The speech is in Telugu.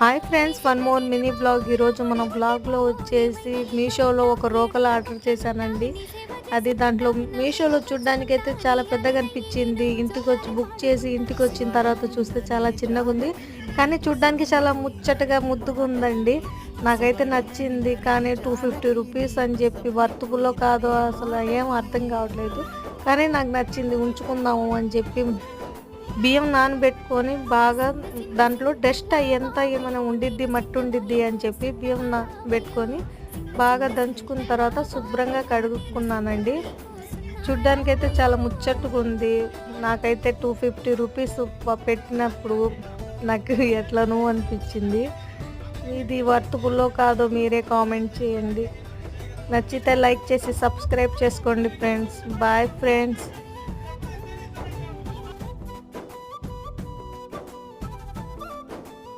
Hi friends one more mini blog. ఈరోజు మన బ్లాగ్లో వచ్చేసి మీషోలో ఒక రోకలు ఆర్డర్ చేశానండి. అది దాంట్లో మీషోలో చూడ్డానికి అయితే చాలా పెద్దగా అనిపించింది. ఇంటికి వచ్చి బుక్ చేసి ఇంటికి వచ్చిన తర్వాత చూస్తే చాలా చిన్నగా ఉంది కానీ చూడ్డానికి చాలా ముచ్చటగా ముద్దుగా ఉందండి నాకైతే నచ్చింది కానీ టూ ఫిఫ్టీ రూపీస్ అని చెప్పి వర్తుకుల్లో కాదో అసలు ఏం అర్థం కావట్లేదు. కానీ నాకు నచ్చింది ఉంచుకుందాము అని చెప్పి బియ్యం నానబెట్టుకొని బాగా దాంట్లో డస్ట్ అయ్యేంత ఏమైనా ఉండిద్ది మట్టి ఉండిద్ది అని చెప్పి బియ్యం నానబెట్టుకొని బాగా దంచుకున్న తర్వాత శుభ్రంగా కడుక్కున్నానండి. చూడ్డానికైతే చాలా ముచ్చట్టుగా ఉంది. నాకైతే టూ ఫిఫ్టీ రూపీస్ పెట్టినప్పుడు నాకు ఎట్లనో అనిపించింది. ఇది వర్తుబుల్లో కాదో మీరే కామెంట్ చేయండి. నచ్చితే లైక్ చేసి సబ్స్క్రైబ్ చేసుకోండి ఫ్రెండ్స్. Bye friends.